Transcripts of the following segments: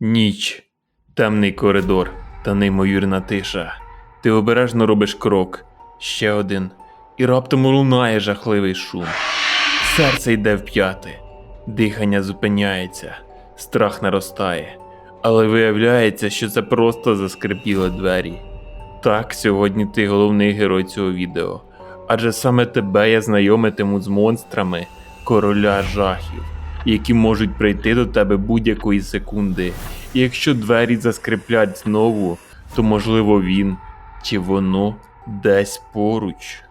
Ніч, темний коридор та неймовірна тиша. Ти обережно робиш крок, ще один, і раптом лунає жахливий шум. Серце йде в п'яти, дихання зупиняється, страх наростає, але виявляється, що це просто заскрипіли двері. Так, сьогодні ти головний герой цього відео, адже саме тебе я знайомитиму з монстрами короля жахів, які можуть прийти до тебе будь-якої секунди. І якщо двері заскриплять знову, то можливо він чи воно десь поруч.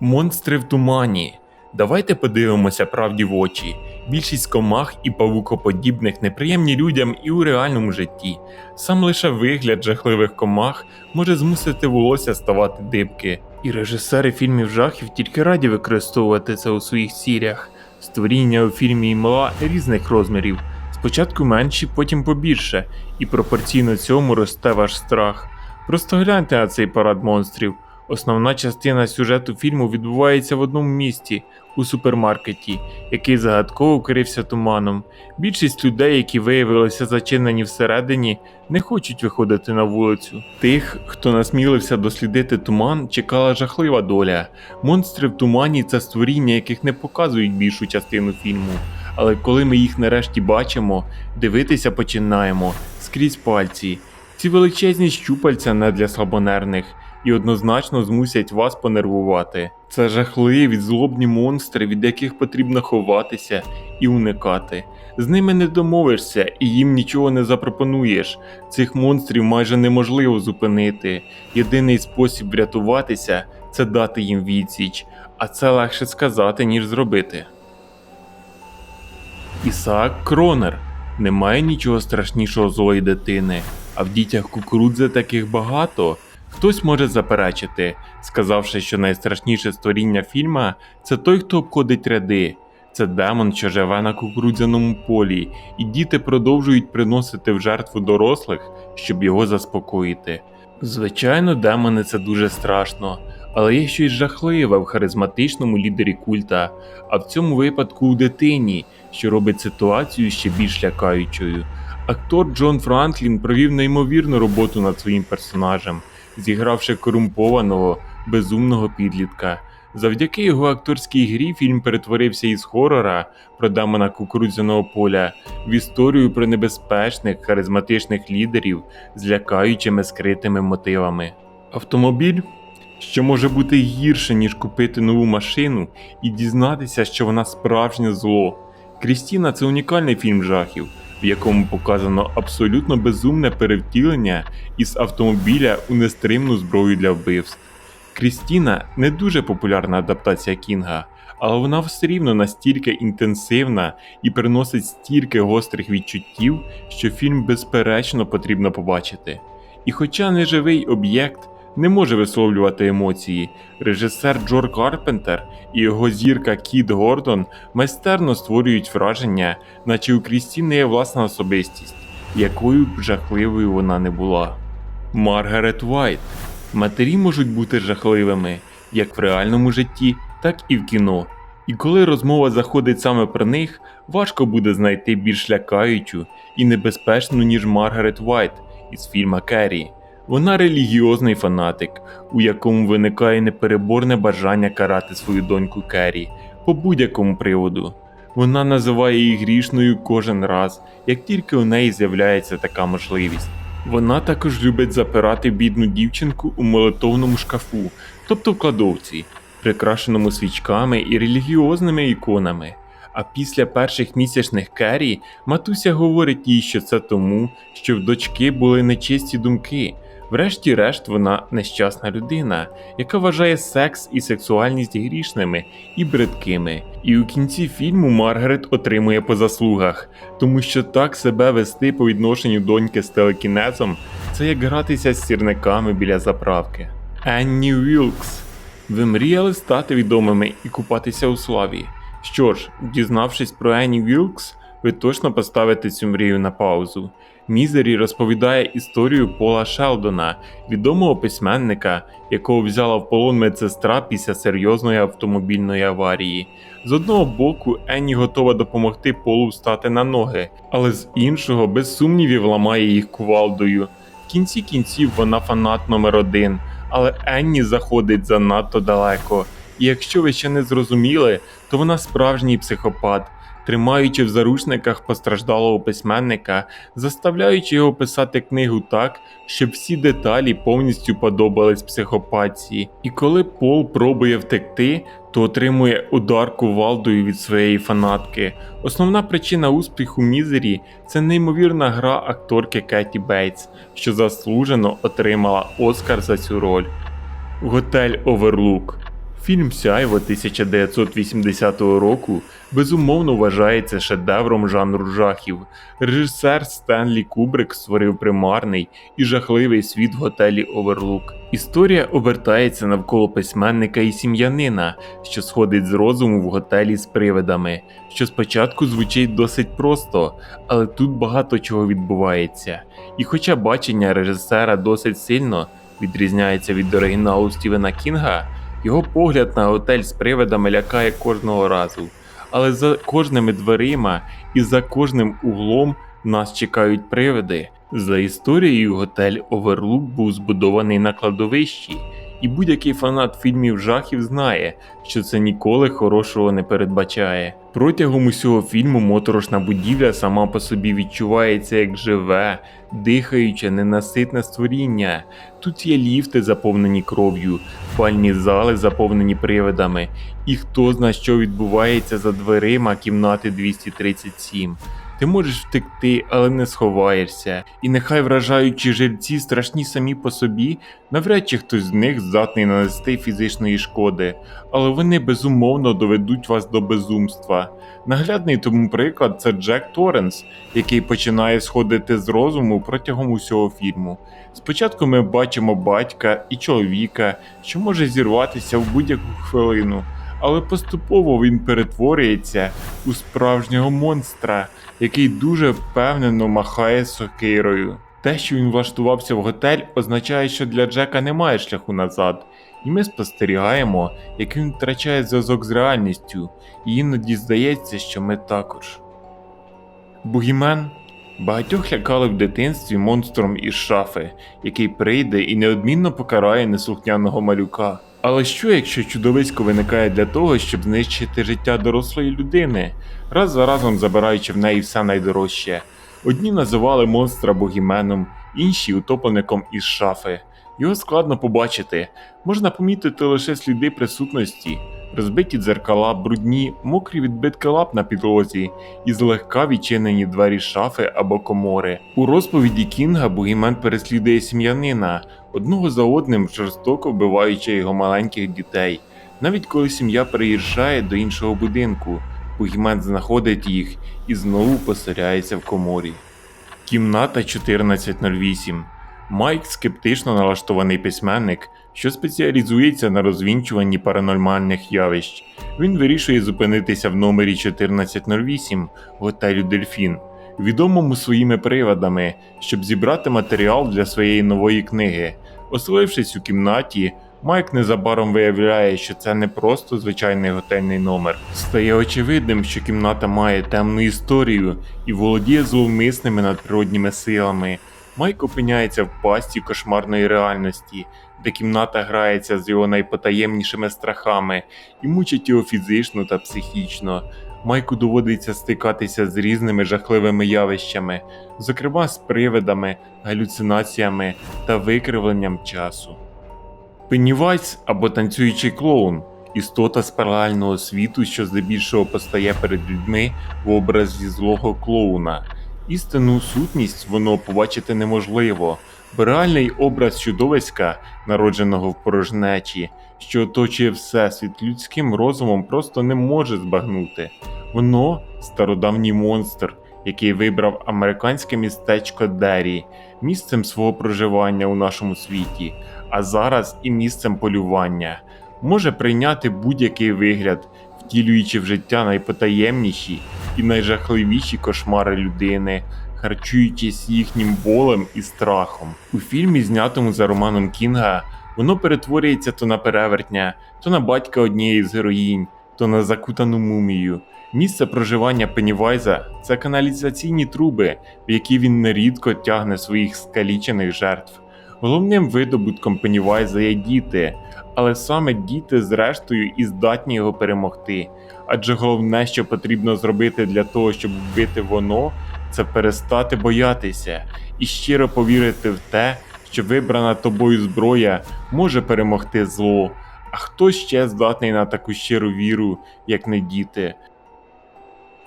Монстри в тумані. Давайте подивимося правді в очі. Більшість комах і павукоподібних неприємні людям і у реальному житті. Сам лише вигляд жахливих комах може змусити волосся ставати дибки. І режисери фільмів жахів тільки раді використовувати це у своїх цілях. Створіння у фільмі імла різних розмірів. Спочатку менші, потім побільше, і пропорційно цьому росте ваш страх. Просто гляньте на цей парад монстрів. Основна частина сюжету фільму відбувається в одному місті у супермаркеті, який загадково вкрився туманом. Більшість людей, які виявилися зачинені всередині, не хочуть виходити на вулицю. Тих, хто насмілився дослідити туман, чекала жахлива доля. Монстри в тумані це створіння, яких не показують більшу частину фільму. Але коли ми їх нарешті бачимо, дивитися починаємо скрізь пальці. Ці величезні щупальця не для слабонервних і однозначно змусять вас понервувати. Це жахливі злобні монстри, від яких потрібно ховатися і уникати. З ними не домовишся і їм нічого не запропонуєш. Цих монстрів майже неможливо зупинити. Єдиний спосіб врятуватися це дати їм відсіч, а це легше сказати, ніж зробити. Ісаак Кронер. Немає нічого страшнішого злої дитини, а в дітях кукурудзи таких багато. Хтось може заперечити, сказавши, що найстрашніше створіння фільма це той, хто обходить ряди. Це демон, що живе на кукурудзяному полі, і діти продовжують приносити в жертву дорослих, щоб його заспокоїти. Звичайно, демони це дуже страшно, але є щось жахливе в харизматичному лідері культа, а в цьому випадку у дитині, що робить ситуацію ще більш лякаючою. Актор Джон Франклін провів неймовірну роботу над своїм персонажем, зігравши корумпованого, безумного підлітка. Завдяки його акторській грі фільм перетворився із хорора про демона кукурудзяного поля в історію про небезпечних харизматичних лідерів з лякаючими скритими мотивами. Автомобіль, що може бути гірше, ніж купити нову машину і дізнатися, що вона справжнє зло. Крістіна це унікальний фільм жахів, в якому показано абсолютно безумне перевтілення із автомобіля у нестримну зброю для вбивств. Крістіна не дуже популярна адаптація Кінга, але вона все рівно настільки інтенсивна і приносить стільки гострих відчуттів, що фільм безперечно потрібно побачити. І хоча неживий об'єкт не може висловлювати емоції, режисер Джор Карпентер і його зірка Кіт Гордон майстерно створюють враження, наче у Крістіни є власна особистість, якою б жахливою вона не була. Маргарет Вайт Матері можуть бути жахливими як в реальному житті, так і в кіно. І коли розмова заходить саме про них, важко буде знайти більш лякаючу і небезпечну, ніж Маргарет Вайт із фільма Керрі. Вона релігіозний фанатик, у якому виникає непереборне бажання карати свою доньку Керрі по будь-якому приводу. Вона називає її грішною кожен раз, як тільки у неї з'являється така можливість. Вона також любить запирати бідну дівчинку у молитовному шкафу, тобто в кладовці, прикрашеному свічками і релігіозними іконами. А після перших місячних Керрі матуся говорить їй, що це тому, що в дочки були нечисті думки. Врешті-решт, вона нещасна людина, яка вважає секс і сексуальність грішними і бридкими. І у кінці фільму Маргарет отримує по заслугах, тому що так себе вести по відношенню доньки з телекінезом це як гратися з сірниками біля заправки. Енні Вілкс. Ви мріяли стати відомими і купатися у славі. Що ж, дізнавшись про Енні Вілкс, ви точно поставите цю мрію на паузу. Мізері розповідає історію Пола Шелдона, відомого письменника, якого взяла в полон медсестра після серйозної автомобільної аварії. З одного боку, Енні готова допомогти Полу встати на ноги, але з іншого, без сумнівів, ламає їх кувалдою. В кінці кінців вона фанат номер один, але Енні заходить занадто далеко. І якщо ви ще не зрозуміли, то вона справжній психопат, тримаючи в заручниках постраждалого письменника, заставляючи його писати книгу так, щоб всі деталі повністю подобались психопатії. І коли Пол пробує втекти, то отримує удар кувалдою від своєї фанатки. Основна причина успіху Мізері це неймовірна гра акторки Кеті Бейтс, що заслужено отримала Оскар за цю роль. Готель Оверлук. Фільм Сяйво 1980 року безумовно вважається шедевром жанру жахів. Режисер Стенлі Кубрик створив примарний і жахливий світ в готелі Оверлук. Історія обертається навколо письменника і сім'янина, що сходить з розуму в готелі з привидами, що спочатку звучить досить просто, але тут багато чого відбувається. І хоча бачення режисера досить сильно відрізняється від оригіналу Стівена Кінга, його погляд на готель з привидами лякає кожного разу. Але за кожними дверима і за кожним углом нас чекають привиди. За історією, готель Оверлук був збудований на кладовищі, і будь-який фанат фільмів жахів знає, що це ніколи хорошого не передбачає. Протягом усього фільму моторошна будівля сама по собі відчувається як живе, дихаюче, ненаситне створіння. Тут є ліфти, заповнені кров'ю, спальні зали, заповнені привидами, і хто зна, що відбувається за дверима кімнати 237. Ти можеш втекти, але не сховаєшся, і нехай вражаючі жерці страшні самі по собі, навряд чи хтось з них здатний нанести фізичної шкоди, але вони безумовно доведуть вас до безумства. Наглядний тому приклад це Джек Торренс, який починає сходити з розуму протягом усього фільму. Спочатку ми бачимо батька і чоловіка, що може зірватися в будь-яку хвилину, але поступово він перетворюється у справжнього монстра, який дуже впевнено махає сокирою. Те, що він влаштувався в готель, означає, що для Джека немає шляху назад, і ми спостерігаємо, як він втрачає зв'язок з реальністю, і іноді здається, що ми також. Бугімен багатьох лякали в дитинстві монстром із шафи, який прийде і неодмінно покарає неслухняного малюка. Але що, якщо чудовисько виникає для того, щоб знищити життя дорослої людини, раз за разом забираючи в неї все найдорожче? Одні називали монстра богіменом, інші утоплеником із шафи. Його складно побачити, можна помітити лише сліди присутності, розбиті дзеркала, брудні, мокрі відбитки лап на підлозі і злегка відчинені двері шафи або комори. У розповіді Кінга Бугімен переслідує сім'янина, одного за одним жорстоко вбиваючи його маленьких дітей. Навіть коли сім'я переїжджає до іншого будинку, Бугімен знаходить їх і знову поселяється в коморі. Кімната 1408. Майк скептично налаштований письменник, що спеціалізується на розвінчуванні паранормальних явищ. Він вирішує зупинитися в номері 1408 готелю Дельфін, відомому своїми приводами, щоб зібрати матеріал для своєї нової книги. Оселившись у кімнаті, Майк незабаром виявляє, що це не просто звичайний готельний номер. Стає очевидним, що кімната має темну історію і володіє зловмисними надприродніми силами. Майк опиняється в пасті кошмарної реальності, де кімната грається з його найпотаємнішими страхами і мучить його фізично та психічно. Майку доводиться стикатися з різними жахливими явищами, зокрема з привидами, галюцинаціями та викривленням часу. Пеннівайс або танцюючий клоун істота з паралельного світу, що здебільшого постає перед людьми в образі злого клоуна. Істинну сутність воно побачити неможливо, реальний образ чудовиська, народженого в порожнечі, що оточує всесвіт людським розумом, просто не може збагнути. Воно стародавній монстр, який вибрав американське містечко Деррі, місцем свого проживання у нашому світі, а зараз і місцем полювання, може прийняти будь-який вигляд, втілюючи в життя найпотаємніші і найжахливіші кошмари людини, харчуючись їхнім болем і страхом. У фільмі, знятому за романом Кінга, воно перетворюється то на перевертня, то на батька однієї з героїнь, то на закутану мумію. Місце проживання Пеннівайза це каналізаційні труби, в які він нерідко тягне своїх скалічених жертв. Головним видобутком Пеннівайза є діти, але саме діти, зрештою, і здатні його перемогти. Адже головне, що потрібно зробити для того, щоб вбити воно, це перестати боятися і щиро повірити в те, що вибрана тобою зброя може перемогти зло. А хто ще здатний на таку щиру віру, як не діти?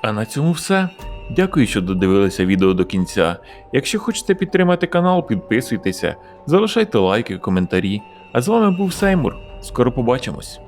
А на цьому все. Дякую, що додивилися відео до кінця. Якщо хочете підтримати канал, підписуйтеся, залишайте лайки, коментарі. А з вами був Сеймур. Скоро побачимось.